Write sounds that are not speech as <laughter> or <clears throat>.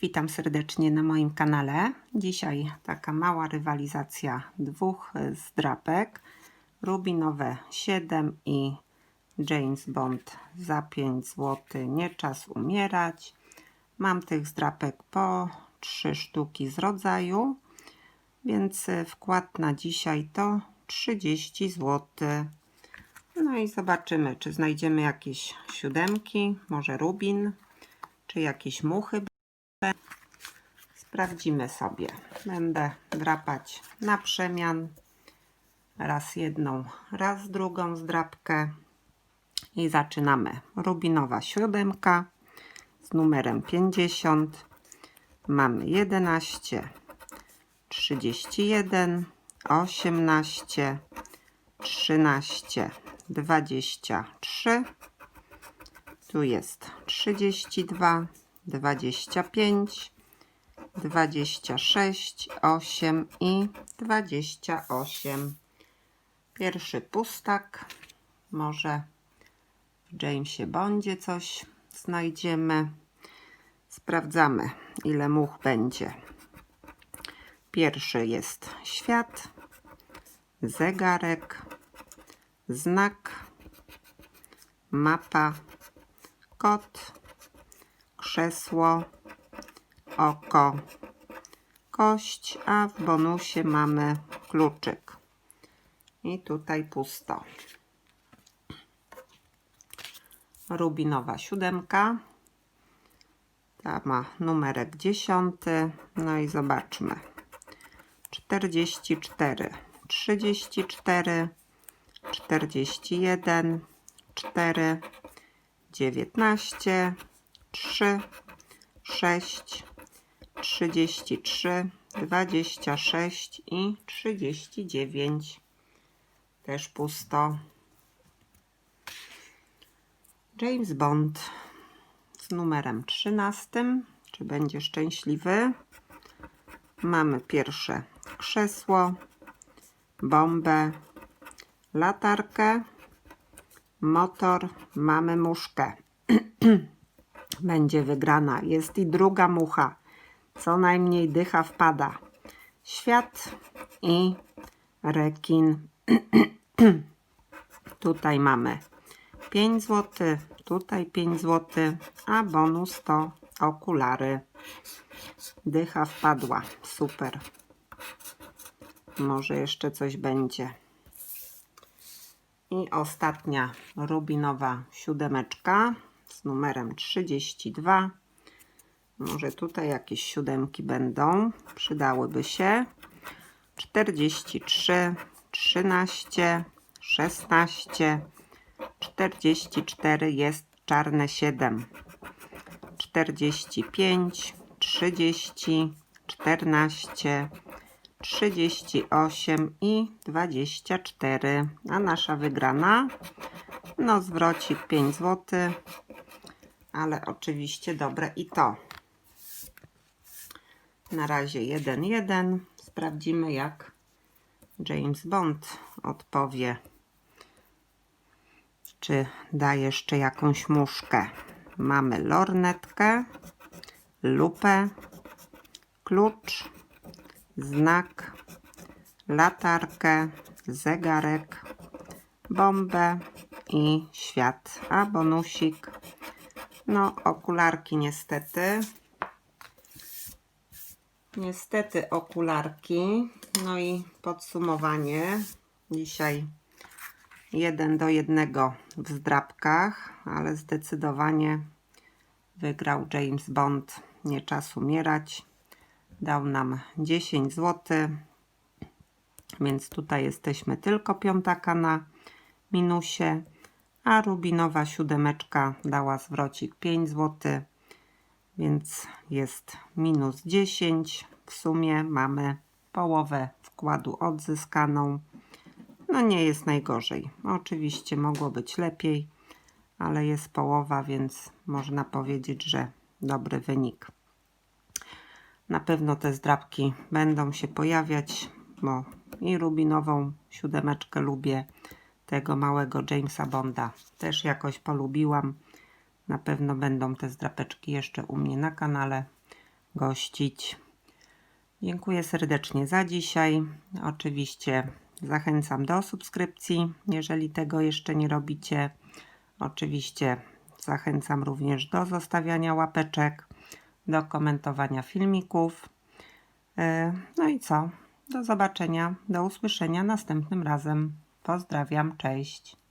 Witam serdecznie na moim kanale. Dzisiaj taka mała rywalizacja dwóch zdrapek. Rubinowe 7 i James Bond za 5 zł. Nie czas umierać. Mam tych zdrapek po 3 sztuki z rodzaju, więc wkład na dzisiaj to 30 zł. No i zobaczymy, czy znajdziemy jakieś siódemki, może rubin, czy jakieś muchy. Sprawdzimy sobie. Będę drapać na przemian. Raz jedną, raz drugą zdrapkę. I zaczynamy. Rubinowa siódemka z numerem 50. Mamy 11, 31, 18, 13, 23. Tu jest 32, 25, 26, 8 i 28. Pierwszy pustak. Może w Jamesie Bondzie coś znajdziemy. Sprawdzamy, ile much będzie. Pierwszy jest świat, zegarek, znak, mapa, kot, krzesło, oko, kość, a w bonusie mamy kluczyk. I tutaj pusto. Rubinowa siódemka. Ta ma numerek dziesiąty. No i zobaczmy. 44, 34, 41, 4, 19, 3, 6, 33, 26 i 39. Też pusto. James Bond z numerem 13. Czy będzie szczęśliwy? Mamy pierwsze krzesło, bombę, latarkę, motor, mamy muszkę. <clears throat> będzie wygrana. Jest i druga mucha. Co najmniej dycha wpada. Świat i rekin. <clears throat> tutaj mamy 5 zł, tutaj 5 zł, a bonus to okulary. Dycha wpadła. Super. Może jeszcze coś będzie. I ostatnia rubinowa siódemeczka z numerem 32. Może tutaj jakieś siódemki będą. Przydałyby się. 43, 13, 16, 44 jest czarne 7. 45, 30, 14, 38 i 24. A nasza wygrana, no zwrocik 5 zł, ale oczywiście dobre i to. Na razie 1-1. Sprawdzimy jak James Bond odpowie. Czy da jeszcze jakąś muszkę? Mamy lornetkę, lupę, klucz, znak, latarkę, zegarek, bombę i świat. A bonusik, no okularki niestety. Niestety okularki. No i podsumowanie. Dzisiaj jeden do jednego w zdrabkach, ale zdecydowanie wygrał James Bond. Nie czas umierać. Dał nam 10 zł, więc tutaj jesteśmy tylko piątaka na minusie, a rubinowa siódemeczka dała zwrocik 5 zł, więc jest minus 10. W sumie mamy połowę wkładu odzyskaną. No nie jest najgorzej. Oczywiście mogło być lepiej, ale jest połowa, więc można powiedzieć, że dobry wynik. Na pewno te zdrabki będą się pojawiać, bo i rubinową siódemeczkę lubię. Tego małego Jamesa Bonda też jakoś polubiłam. Na pewno będą te zdrapeczki jeszcze u mnie na kanale. gościć. Dziękuję serdecznie za dzisiaj. Oczywiście zachęcam do subskrypcji, jeżeli tego jeszcze nie robicie. Oczywiście zachęcam również do zostawiania łapeczek, do komentowania filmików. E, No i co? Do zobaczenia, do usłyszenia następnym razem. Pozdrawiam, cześć.